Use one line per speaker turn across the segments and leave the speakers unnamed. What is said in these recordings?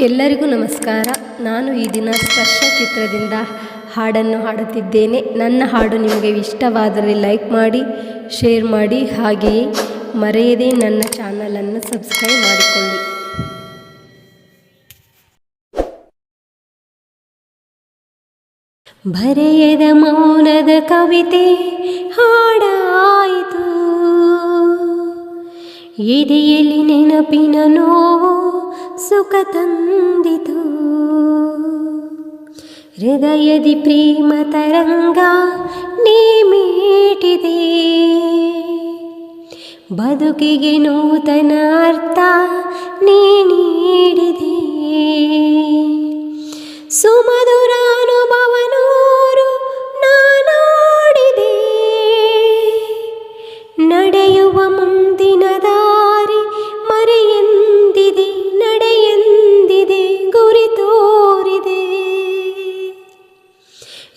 ಎಲ್ಲರಿಗೂ ನಮಸ್ಕಾರ. ನಾನು ಈ ದಿನ ಸ್ಪರ್ಶ ಚಿತ್ರದಿಂದ ಹಾಡನ್ನು ಹಾಡುತ್ತಿದ್ದೇನೆ. ನನ್ನ ಹಾಡು ನಿಮಗೆ ಇಷ್ಟವಾದರೆ ಲೈಕ್ ಮಾಡಿ, ಶೇರ್ ಮಾಡಿ, ಹಾಗೆಯೇ ಮರೆಯದೇ ನನ್ನ ಚಾನಲನ್ನು ಸಬ್ಸ್ಕ್ರೈಬ್ ಮಾಡಿಕೊಳ್ಳಿ. ಬರೆಯದ ಮೌನದ ಕವಿತೆ ಹಾಡಾಯಿತು. ಎದೆಯಲ್ಲಿ ನೆನಪಿನ ನೋವು ಸುಖ ತಂದಿತು. ಹೃದಯದಿ ಪ್ರೇಮ ತರಂಗ ನೇಮೇಟಿದೆ ಬದುಕಿಗೆ ನೂತನ ಅರ್ಥ ನೀ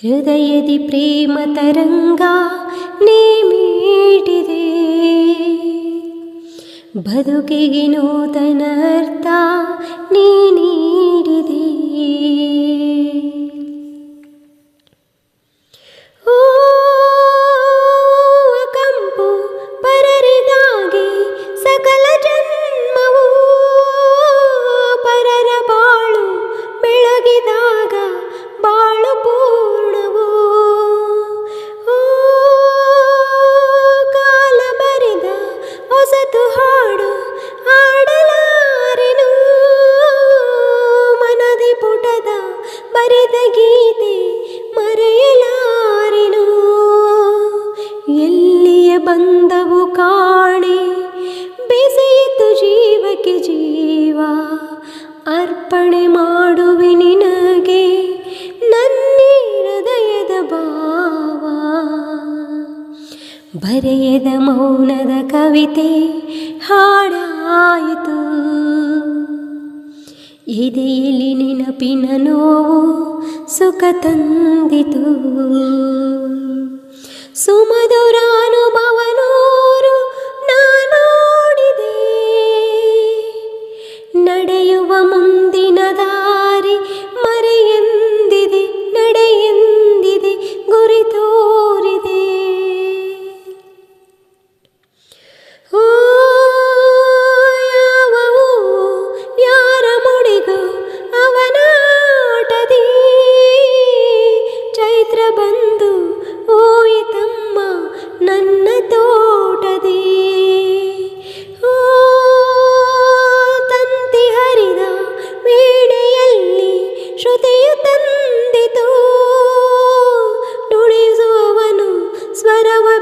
ಹೃದಯದಿ ಪ್ರೇಮ ತರಂಗ ನೇಮಿಟಿದೆ ಬದುಕಿಗೆ ನೂತನ ಅರ್ಥ ಅರ್ಪಣೆ ಮಾಡುವೆ ನಿನಗೆ ನನ್ನ ಹೃದಯದ ಭಾವ. ಬರೆಯದ ಮೌನದ ಕವಿತೆ ಹಾಡಾಯಿತು. ಎದೆಯಲ್ಲಿ ನೆನಪಿನ ನೋವು ಸುಖ ತಂದಿತು. ಸುಮಧುರ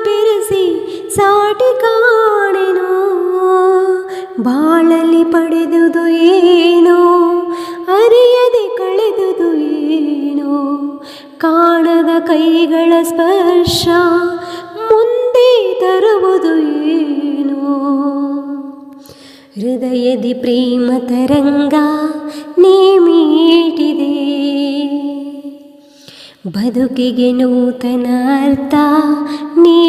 ಬೆರೆಸಿ ಸಾಟಿ ಕಾಣೆನು. ಬಾಳಲ್ಲಿ ಪಡೆದುದು ಏನು? ಅರಿಯದೆ ಕಳೆದುದು ಏನು? ಕಾಣದ ಕೈಗಳ ಸ್ಪರ್ಶ ಮುಂದೆ ತರುವುದು ಏನು? ಹೃದಯದಿ ಪ್ರೇಮ ತರಂಗ ನೇಮೀಟಿದೆ ಬದುಕಿಗೆ ನೂತನ ಅರ್ಥ ನೀ